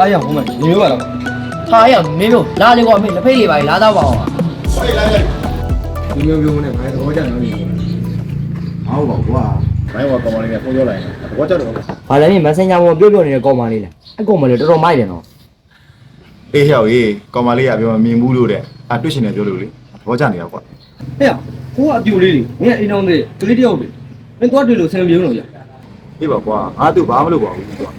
အားရအောင်မနေမျိုးပါတော့ဟာရမင်းတို့လာလေကွာမင်းလက်ဖိတ်လေးပါလေလာတော့ပါအောင်ဒီမျိုးမျိုးနဲ့ဘာသဘောကျတယ်လဲဟောပါကွာဘိုင်းဝါကောင်မလေးနဲ့ဖုန်းပြောလိုက်တယ်ဘောကြောက်တယ်ကွာ။ဘာလဲမင်း Messenger ပေါ်ပြောပြောနေတဲ့ကောင်မလေးလား။အကောင်မလေးတော်တော်မိုက်တယ်နော်အေးဟဲ့ရေးကောင်မလေးကပြောမမြင်ဘူးလို့တဲ့အတွေ့ရှင်နေပြောလို့လေဘောကြနေတာကွာဟဲ့ကိုကအပြူလေးတွေမင်းအိမ်အောင်တဲ့ကလေးတယောက်တွေမင်းသွားတွေ့လို့ဆင်ပြေလို့ရ အေးပါကွာငါသူ့ဘာမှမလုပ်ပါဘူးကွာ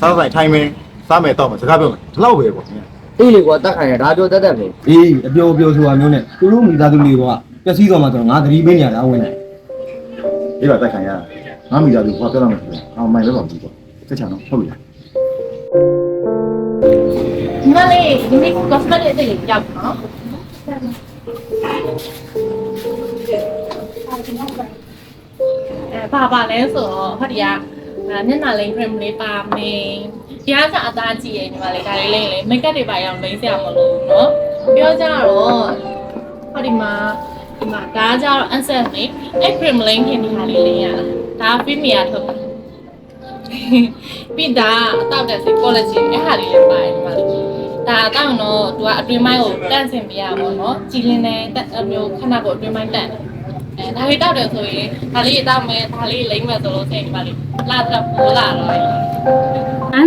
စားဆိုင်ထိုင်မင်းစားမယ်တော့မယ်စကားပြောမယ်ဒီလောက်ပဲကွာ။အေးလေကွာတက်ခိုင်ရဒါပြောတတ်တတ်ပဲအေးအပြိုအပြိုဆိုတာမျိုးနဲ့သူတို့မိသားစုလေးကပျက်စီးသွားမှဆိုတော့ငါသတိပေးနေရတာဝင်တယ်အေးပါတက်ခံရငါမိသားစုဘာပြောရမလဲအောင်မိုင်လို့ပါဘူးကွာတက်ချင်တော့ဟုတ်ပြီညီမလေးဒီနေ့ cosmetic အစ်စ်လေးရောက်နော် အဲပါပါလဲဆိုတော့ဟောဒီကမျက်နှာလိမ် cream လေးပါမယ်ဒီကကအသားကြီးရဲ့ညီမလေးဒါလေးလေးလေ makeup တွေပါရအောင်လိမ့်စရာမလိုဘူးเนาะပြောကြတော့ဟောဒီမှာဒီမှာဒါကကြတော့ accent လေးအဲ့ cream လိမ့်ခင်ဒီဟာလေးလေးရတာဒါ premium ထုတ်တာပြီးတာအတောက်ကစီ quality အဲ့ဟာလေးလည်းပါတယ်ညီမလေးဒါအတောက်တော့သူကအတွင်းပိုင်းကိုတန့်စင်ပြရပါတော့ကြည်လင်းတဲ့တက်အမျိုးခဏကိုအတွင်းပိုင်းတန့်တယ် အဲဒါလေးတောက်တယ်ဆိုရင်ဒါလေးတောက်မယ်ဒါလေးလိမ့်မယ်ဆိုလို့ရှိရင်ဒီမှာလေးလာတော့ပေါ်လာတော့အဲ့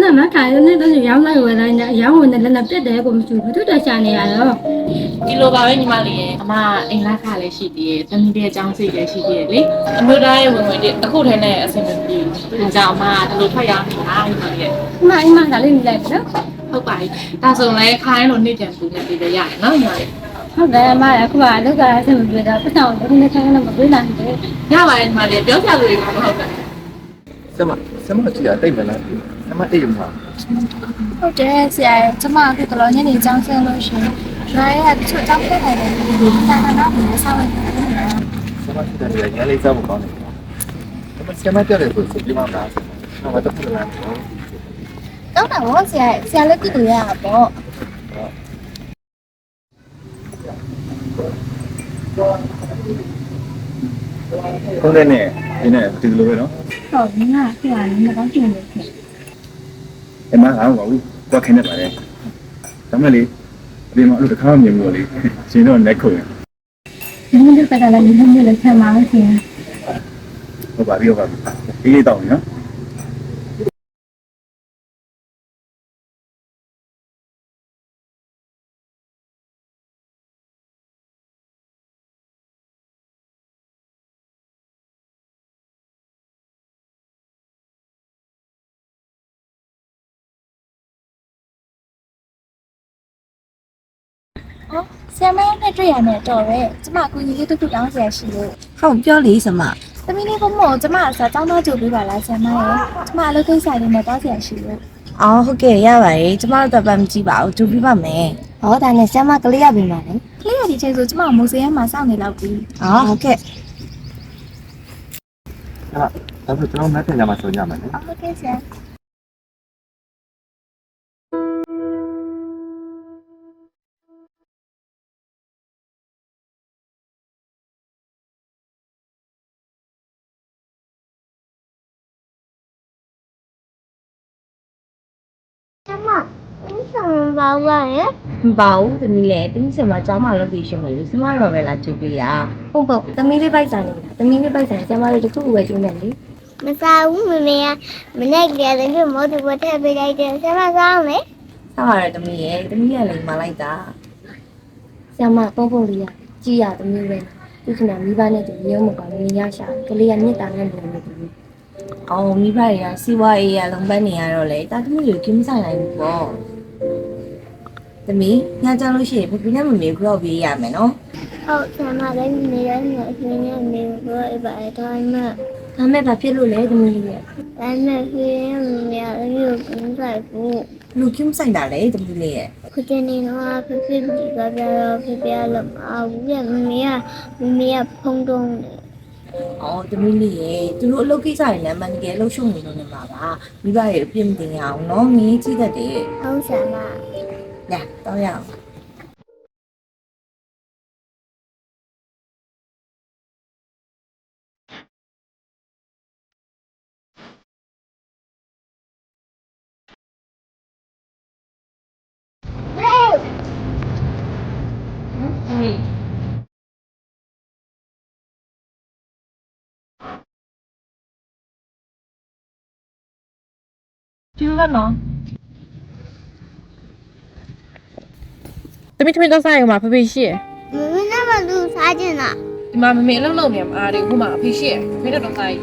ဒါမှခါရနေတော့ရောင်းလိုက်ဝယ်လိုက်နေရောင်းဝင်တဲ့လက်နဲ့ပြက်တယ်ကိုမရှိဘူးသူတို့ရှာနေရတော့ဒီလိုပါပဲညီမလေးရဲ့အမအိမ်လာခါလည်းရှိသေးတယ်တမီးရဲ့အကြောင်းစိတ်လည်းရှိသေးတယ်လေအမျိုးသားရဲ့ဝင်ဝင်တွေအခုထဲနဲ့အဆင်မပြေဘူးဒါကြောင့်အမကဒီလိုထွက်ရောက်နေတာညီမလေးရဲ့အမအိမ်မှာဒါလေးနေလိုက်နော်ဟုတ်ပါပြီဒါဆိုလည်းခိုင်းလို့နေပြန်ပူနေပြီလေရတယ်နော်ညီမလေး ဟုတ်တယ်အမအခုကလောက်ကဆင်မပြေတော့ပတ်ဆောင်တော့နေခိုင်းနေမပြေးနိုင်ဘူးရပါတယ်ညီမလေးပြောပြလို့ရမှာမဟုတ်ဘူးဆမဆမကြည့်ရတိတ်မလားဆမတိတ်မှာဟုတ်တယ်ဆရာရဲ့ကျမအခုကလောညနေကျောင်းဆင်းလို့ရှိရင်ဒရိုင်ကတချို့ကျောင်းတက်တယ်လေဒီနာနာနာကိုဆောင်းနေတယ်ဆမစစ်တယ်ရန်လေးစားဖို့ကောင်းတယ်ကွာဆမပြတယ်ဆိုစိတ်ကြီးမှမလားဆမတော့ပြန်လာတယ်ကောင်းတာဗောဆရာရဲ့ဆရာလည်းကုတူရတာပေါ့ ခုံးတဲ့နဲ့ဒီနဲ့ဒီလိုပဲနော်ဟုတ်ငါဆရာလည်းမကောင်းချင်ဘူးခင်အမငါ့ကိုတော့ခင်းနေပါလေဒါမဲ့လေဒီမှာအဲ့လိုတစ်ခါမှမြင်ဘူးလေရှင်တော့လက်ခုံဒီလိုကတည်းကလည်းဒီလိုမျိုးလည်းဆင်ပါလို့ဆရာဟုတ်ပါပြီဟုတ်ပါပြီဒီလေးတောင်းနော် ဆရာမနဲ့တွေ့ရနေတော့ရဲကျမကူညီလေးတူတူတောင်းဆရာရှိလို့ဟုတ်ပြောလေစမသမီးလေးကမို့ကျမအစားကျောင်းသားကြိုပေးပါလားဆရာမရဲ့ကျမအလုပ်ကိစ္စလေးနဲ့တောင်းဆရာရှိလို့အော်ဟုတ်ကဲ့ရပါတယ်ကျမတို့တော့ပတ်မကြည့်ပါဘူးကြိုပြပါမယ်ဟောဒါနဲ့ဆရာမကလေးရပြီမှာလေကလေးရဒီချိန်ဆိုကျမမိုးစရမ်းမှာစောင့်နေလောက်ပြီအော်ဟုတ်ကဲ့ဒါဆိုကျွန်တော်မက်ဆင်ဂျာမှာဆိုကြမယ်နော်ဟုတ်ကဲ့ဆရာ မပါဘူးသမီးလည်းတင်းစင်မှာကျောင်းမှာလုပ်ပြီးရှင်မလို့စမတော့ပဲလာကြိုပေးရဟုတ်ပေါ့သမီးလေးပိုက်ဆိုင်နေတာသမီးလေးပိုက်ဆိုင်ဆရာမလေးတခုဝယ်ကျူးနေလေမစားဘူးမမေကမနေ့ကတည်းကမောတူဝတ်ထည့်ပေးလိုက်တယ်ဆရာမစားအောင်လေဆောက်ရတဲ့သမီးရဲ့သမီးရဲ့လိမ်မလိုက်တာဆရာမပုံပုံလေးရကြည်ရသမီးပဲသူကမိဘနဲ့တူရုံးမကောင်းနေရရှာကလေးကမြစ်တာနဲ့နေနေတူအော်မိဘတွေကစီးပွားရေးရလုံးပန်းနေရတော့လေတာသမီးကိုကင်းမဆိုင်နိုင်ဘူးပေါ့ သမီးညကြလို့ရှိရင်ပြပြနဲ့မမေကြောက်ပေးရမယ်နော်ဟုတ်ဆရာမလည်းနေရနေအရှင်နဲ့နေပြောအပါတော့မှဒါမဲ့ဘာဖြစ်လို့လဲသမီးလေးဒါနဲ့ဖေးမမေလည်းကိုကစားဘူးလူကင်းမဆိုင်တာလေသမီးလေးရဲ့ခုတနေတော့ဖေးဖေးဒီကပြတော့ဖေးပြလို့မအောင်ဘူးမမေကမမေကဖုံးတုံးတယ်အော်သမီးလေးရဲ့သူတို့အလုပ်ကိစ္စတွေလည်းမန်တကယ်အလုပ်ရှုံနေလို့နေမှာပါမိဘတွေအပြစ်မတင်ရအောင်နော်ငင်းကြည့်တတ်တယ် ဟုတ်ဆရာမ dạ tôi làm chưa hết nữa ဇူးပါနော်တမီးထမင်းတော့စားရုံမှာဖေဖေရှိရယ်မမနဲ့မလူစားကျင်တာဒီမှာမမေအလုပ်လုပ်နေမှာအားတွေခုမှအဖေရှိရယ်ဖေဖေတော့စားရ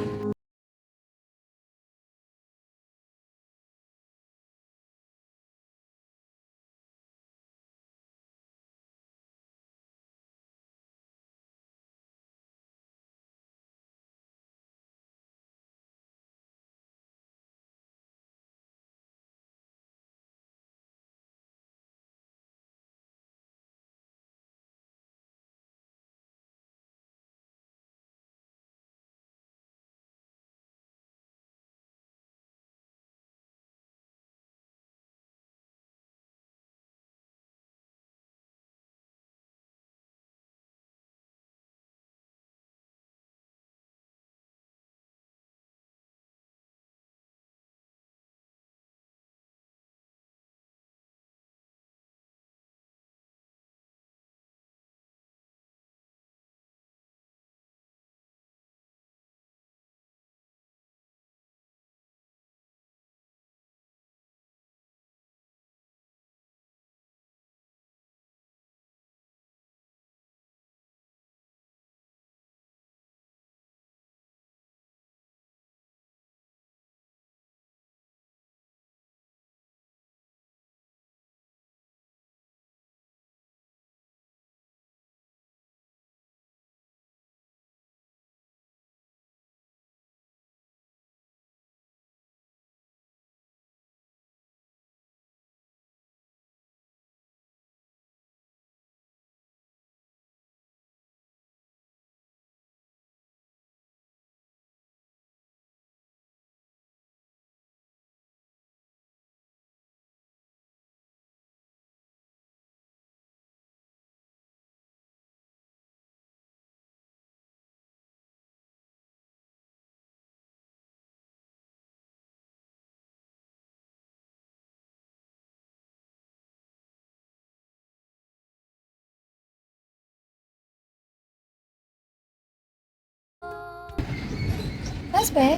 ည်ဘတ်ပဲ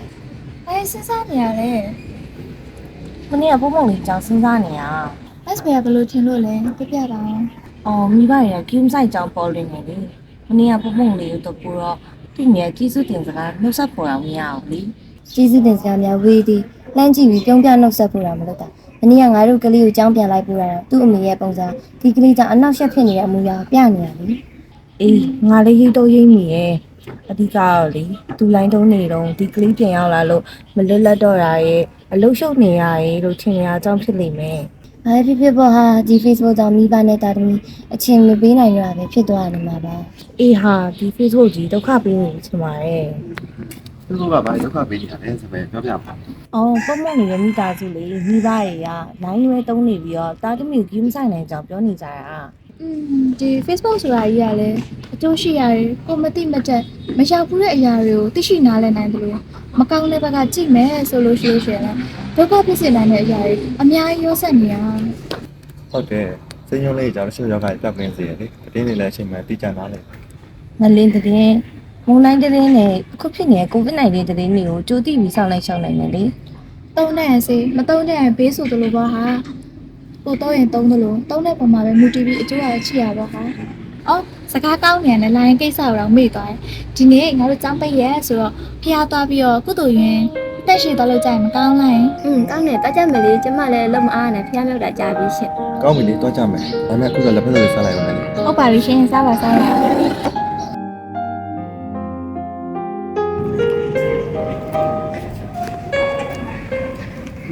အဲစဉ်းစားနေရလဲမနေ့ကပုံပုံလေးကြောင်စဉ်းစားနေရဘတ်ပဲကဘယ်လိုထင်လို့လဲပြပြတာအော်မိဘတွေကကင်းဆိုင်ကြောင်ပေါ်လင်းနေလေမနေ့ကပုံပုံလေးကိုတော့ပူတော့သူ့မြေကြီးစုတင်စကားနှုတ်ဆက်ပေါ်အောင်မရအောင်လေကျေးဇူးတင်စရာများဝေးသည်လှမ်းကြည့်ပြီးပြုံးပြနှုတ်ဆက်ဖို့တာမလုပ်တာမနေ့ကငါတို့ကလေးကိုကြောင်းပြန်လိုက်ပို့တာတော့သူ့အမေရဲ့ပုံစံဒီကလေးကြောင့်အနောက်ရှက်ဖြစ်နေတဲ့အမူအရာပြနေရလေအေးငါလေးရိတ်တော့ရိတ်မိရဲ့ အဓိကတော့လေသူလိုင်းတုံးနေတော့ဒီကလေးပြန်ရောက်လာလို့မလွတ်လပ်တော့တာရဲ့အလုရှုပ်နေရရဲ့လို့ထင်ရအကြောင်းဖြစ်လိမ့်မယ်။ဘာဖြစ်ဖြစ်ပေါ့ဟာဒီ Facebook ကြောင့်မိဘနဲ့တာသမီအချင်းမပေးနိုင်ရတာပဲဖြစ်သွားတယ်မှာပါအေးဟာဒီ Facebook ကြီးဒုက္ခပေးနေချင်ပါတယ်သူတို့ကဘာဒုက္ခပေးနေတာလဲဆိုပဲပြောပြပါ။အော်ပုံမှန်နေတဲ့မိသားစုလေးမိဘတွေကလိုင်းရွဲတုံးနေပြီးတော့တာသမီကိုကြီးမဆိုင်နိုင်ကြောင်ပြောနေကြတာ อืมဒီ Facebook ဆိုတာကြီးကလည်းအကျိုးရှိရတယ်ကိုမသိမတက်မရောက်ဘူးတဲ့အရာတွေကိုသိရှိနားလည်နိုင်တယ်လို့မကောင်းတဲ့ဘက်ကကြည့်မယ်ဆိုလို့ရှိရင်လည်းဒုက္ခဖြစ်စေနိုင်တဲ့အရာတွေအများကြီးရောဆက်နေရဟုတ်တယ်စိတ်ညွှန်းလေးကြောင့်ရှုပ်ရောဂါပြတ်ကင်းစေရတယ်တတင်းနေလည်းအချိန်မှတိကျနားလေ။ငလင်းတဲ့င်းမုံတိုင်းတဲ့င်းနဲ့အခုဖြစ်နေတဲ့ COVID-19 တဲ့င်းတွေကိုကြိုတိပြီးစောင့်လိုက်ရှောက်နိုင်တယ်လေတုံးတဲ့အစေမတုံးတဲ့ဘေးဆိုသလိုပေါ့ဟာ ပို့တော့ရင်သုံးသလိုသုံးတဲ့ပုံမှာပဲမူတီဗီအကျိုးရချစ်ရပါတော့။အော်စကားကောင်းနေတယ်လိုင်းကိစ္စကိုတော့မေ့သွားတယ်။ဒီနေ့ငါတို့ចောင်းပိတ်ရဲဆိုတော့ဖျားသွားပြီးတော့ကုသိုလ်ရင်တက်ရှိသွားလို့ကြရင်မကောင်းလိုက်ရင်อืมကောင်းတယ်တွားကြမယ်လေကျမလည်းလုံမအားနဲ့ဖျားမြောက်တာကြာပြီရှင်။ကောင်းပြီလေတော့ကြမယ်။ဒါပေမဲ့အခုတော့လက်ဖက်လေးဆက်လိုက်အောင်မယ်လေဟုတ်ပါပြီရှင်စားပါစားပါဒ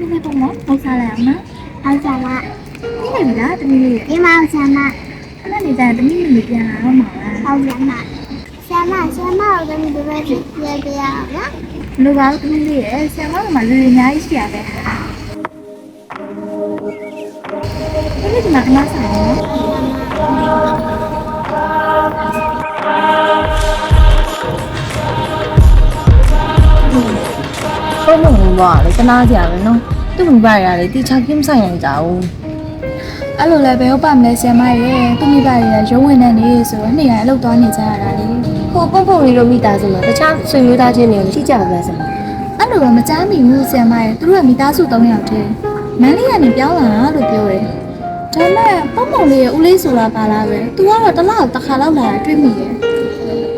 ီနေ့ပုံမလိုက်စားလိုက်အောင်နော်အားကြပါ ။ပြန်နေလားတမီးလေး။ပြန်ပါဆရာမ။အဲ့ဒါနေကြတမီးလေးပြန်လာတော့မှာလား။ဟုတ်ဆရာမ။ဆရာမဆရာမတို့တမီးတို့ပဲပြန်ပြရအောင်နော်။လူပါတမီးလေးရဲ့ဆရာမတို့မှလူတွေအများကြီးရှိရတယ်။ဒီနေ့ဒီမှာကမစားနော်။ဘုံဘုံဘွားလေတနာကြရပဲနော်သူ့မိဘရရလေတိချာကင်းဆိုင်ရကြဘူး အဲ့လိုလည်းဘယ်ဟုတ်ပါမလဲဆရာမရဲ့သူမိဘတွေကရုံးဝင်နေနေဆိုတော့နေ့တိုင်းအလုပ်သွားနေကြရတာလေ။ဟိုပုံပုံလေးတို့မိသားစုမှာတခြားဆွေမျိုးသားချင်းတွေမရှိကြဘူးလားဆရာအအဲ့လိုတော့မကြားမိဘူးဆရာမရဲ့သူတို့ကမိသားစု၃ယောက်တည်းမန်းလေးကနေပြောင်းလာတာလို့ပြောတယ်ဒါမဲ့ပုံပုံလေးရဲ့ဦးလေးဆိုတာပါလားပဲသူကတော့တစ်လောက်တစ်ခါလောက်လာတာတွေ့မိတယ်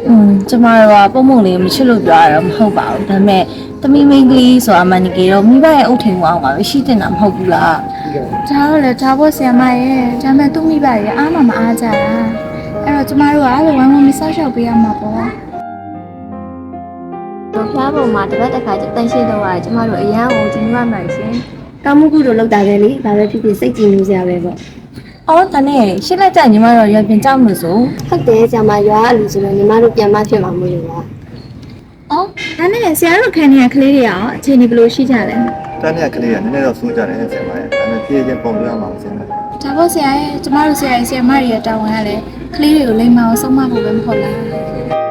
อืมကျမတို့ကပုံပုံလေးမချစ်လို့ပြောရတော့မဟုတ်ပါဘူးဒါပေမဲ့ သမီးမင်းကလေးဆိုတာမန်နီကေတော့မိဘရဲ့အုတ်ထိန်ဝအောင်ပါပဲရှိတင်တာမဟုတ်ဘူးလားဒါတော့လေဒါဖို့ဆရာမရဲ့ဒါမဲ့သူ့မိဘရဲ့အားမမအားကြတာအဲ့တော့ကျမတို့ကအဲ့လိုဝမ်းဝမ်းမဆောက်ရှောက်ပေးရမှာပေါ့တို့ဖျားပုံမှာတစ်ပတ်တစ်ခါတန်ရှိတော့ရတယ်ကျမတို့အရန်ကိုကြည့်ရနိုင်ရှင်ကောင်းမှုကုတို့လောက်တာပဲလေဒါပဲဖြစ်ဖြစ်စိတ်ကြည်နေကြပဲပေါ့အော်တနေ့ရှင်းလိုက်ကြညီမတို့ရွယ်ပြင်ကြောက်လို့ဆိုဟုတ်တယ်ဆရာမရွာအလူဆိုတော့ညီမတို့ပြန်မဖြစ်မှာမလို့ပါ အော်ဒါနဲ့ဆရာတို့ခံနေရကလေးတွေရောအခြေအနေဘယ်လိုရှိကြလဲတန်းတဲ့ကလေးကနည်းနည်းတော့စိုးကြတယ်ဆရာမရဲ့ဒါပေမဲ့ပြေးချင်းပုံပြရမှာဆရာမဒါဖို့ဆရာရဲ့ကျမတို့ဆရာရဲ့ဆရာမတွေရဲ့တာဝန်ကလည်းကလေးတွေကိုလိမ္မာအောင်ဆုံးမဖို့ပဲမဟုတ်လား